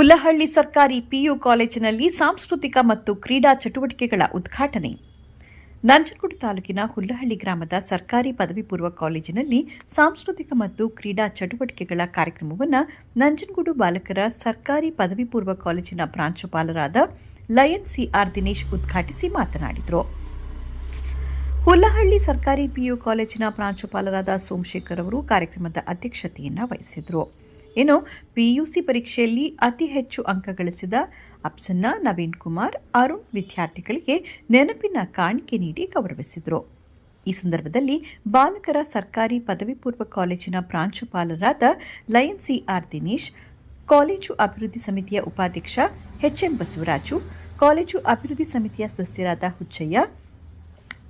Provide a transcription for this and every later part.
ಹುಲ್ಲಹಳ್ಳಿ ಸರ್ಕಾರಿ ಪಿಯು ಕಾಲೇಜಿನಲ್ಲಿ ಸಾಂಸ್ಕೃತಿಕ ಮತ್ತು ಕ್ರೀಡಾ ಚಟುವಟಿಕೆಗಳ ಉದ್ಘಾಟನೆ. ನಂಜನಗೂಡು ತಾಲೂಕಿನ ಹುಲ್ಲಹಳ್ಳಿ ಗ್ರಾಮದ ಸರ್ಕಾರಿ ಪದವಿ ಪೂರ್ವ ಕಾಲೇಜಿನಲ್ಲಿ ಸಾಂಸ್ಕೃತಿಕ ಮತ್ತು ಕ್ರೀಡಾ ಚಟುವಟಿಕೆಗಳ ಕಾರ್ಯಕ್ರಮವನ್ನು ನಂಜನಗೂಡು ಬಾಲಕರ ಸರ್ಕಾರಿ ಪದವಿ ಪೂರ್ವ ಕಾಲೇಜಿನ ಪ್ರಾಂಶುಪಾಲರಾದ ಲಯನ್ ಸಿಆರ್ ದಿನೇಶ್ ಉದ್ಘಾಟಿಸಿ ಮಾತನಾಡಿದರು. ಹುಲ್ಲಹಳ್ಳಿ ಸರ್ಕಾರಿ ಪಿಯು ಕಾಲೇಜಿನ ಪ್ರಾಂಶುಪಾಲರಾದ ಸೋಮಶೇಖರ್ ಅವರು ಕಾರ್ಯಕ್ರಮದ ಅಧ್ಯಕ್ಷತೆಯನ್ನು ವಹಿಸಿದರು. ಇನ್ನು ಸಿ ಪರೀಕ್ಷೆಯಲ್ಲಿ ಅತಿ ಹೆಚ್ಚು ಅಂಕ ಗಳಿಸಿದ ಅಪ್ಸನ್ನ ನವೀನ್ ಕುಮಾರ್, ಅರುಣ್ ವಿದ್ಯಾರ್ಥಿಗಳಿಗೆ ನೆನಪಿನ ಕಾಣಿಕೆ ನೀಡಿ ಗೌರವಿಸಿದರು. ಈ ಸಂದರ್ಭದಲ್ಲಿ ಬಾಲಕರ ಸರ್ಕಾರಿ ಪದವಿ ಪೂರ್ವ ಕಾಲೇಜಿನ ಪ್ರಾಂಶುಪಾಲರಾದ lion C R Dinesh, college ಅಭಿವೃದ್ಧಿ ಸಮಿತಿಯ ಉಪಾಧ್ಯಕ್ಷ ಎಚ್ಎಂ ಬಸವರಾಜು, ಕಾಲೇಜು ಅಭಿವೃದ್ಧಿ ಸಮಿತಿಯ ಸದಸ್ಯರಾದ ಹುಚ್ಚಯ್ಯ,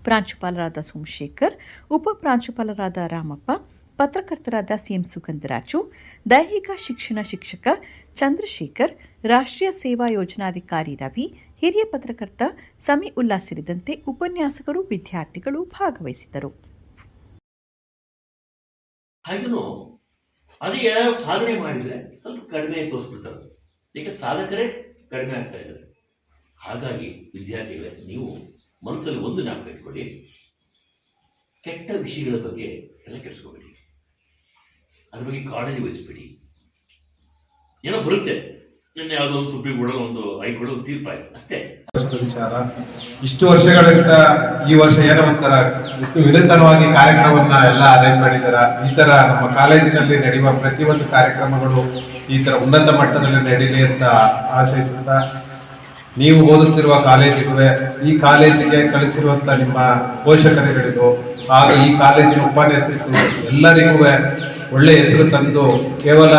ಪ್ರಾಂಶುಪಾಲರಾದ ಸೋಮಶೇಖರ್, ಉಪ ಪ್ರಾಂಶುಪಾಲರಾದ ರಾಮಪ್ಪ ಪತ್ರಕರ್ತರಾದ ಸಿಎಂ ಸುಗಂಧರಾಜು ದೈಹಿಕ ಶಿಕ್ಷಣ ಶಿಕ್ಷಕ ಚಂದ್ರಶೇಖರ್, ರಾಷ್ಟ್ರೀಯ ಸೇವಾ ಯೋಜನಾಧಿಕಾರಿ ರವಿ, ಹಿರಿಯ ಪತ್ರಕರ್ತ ಸಮಿ ಉಲ್ಲಾ ಸೇರಿದಂತೆ ಉಪನ್ಯಾಸಕರು, ವಿದ್ಯಾರ್ಥಿಗಳು ಭಾಗವಹಿಸಿದರು ಅದು ಯಾರು ಸಾಧನೆ ಮಾಡಿದ್ರೆ ಸ್ವಲ್ಪ ಕಡಿಮೆ ತೋರಿಸ್ಬಿಡ್ತಾರೆ. ಈಗ ಸಾಧಕರೇ ಕಡಿಮೆ ಆಗ್ತಾ ಇದ್ದಾರೆ. ಹಾಗಾಗಿ ವಿದ್ಯಾರ್ಥಿಗಳೇ, ನೀವು ಮನಸ್ಸಲ್ಲಿ ಒಂದು ಜ್ಞಾಪಕ ಇಟ್ಕೊಳ್ಳಿ. ಕೆಟ್ಟ ವಿಷಯಗಳ ಬಗ್ಗೆ ತಲೆ ಕೆಡಿಸ್ಕೋಬೇಡಿ. ಅದ್ರ ಬಗ್ಗೆ ಕಾಳಜಿ ವಹಿಸ್ಬಿಡಿ. ಏನೋ ಬರುತ್ತೆ. ನಿನ್ನೆ ಯಾವುದೋ ಒಂದು ಸುಪ್ರೀಂ ಕೋರ್ಟಲ್ಲಿ ಒಂದು ಹೈಕೋರ್ಟ್ ತೀರ್ಪಾಯ್ತು. ಅಷ್ಟೇ. ಇಷ್ಟು ವರ್ಷಗಳಿಂದ ಈ ವರ್ಷ ಏನೋ ಒಂಥರ ವಿನೂತನವಾಗಿ ಕಾರ್ಯಕ್ರಮವನ್ನ ಎಲ್ಲ ಅರೇಂಜ್ ಮಾಡಿದಾರ. ಈ ತರ ನಮ್ಮ ಕಾಲೇಜಿನಲ್ಲಿ ನಡೆಯುವ ಪ್ರತಿಯೊಂದು ಕಾರ್ಯಕ್ರಮಗಳು ಈ ತರ ಉನ್ನತ ಮಟ್ಟದಲ್ಲಿ ನಡೀಲಿ ಅಂತ ಆಶಯಿಸುತ್ತಾ ನೀವು ಓದುತ್ತಿರುವ ಕಾಲೇಜಿಗೂ ಈ ಕಾಲೇಜಿಗೆ ಕಳಿಸಿರುವಂತ ನಿಮ್ಮ ಪೋಷಕರುಗಳಿಗೂ ಹಾಗೂ ಈ ಕಾಲೇಜಿನ ಉಪನ್ಯಾಸಕರು ಎಲ್ಲರಿಗೂ ಒಳ್ಳೆ ಹೆಸರು ತಂದು ಕೇವಲ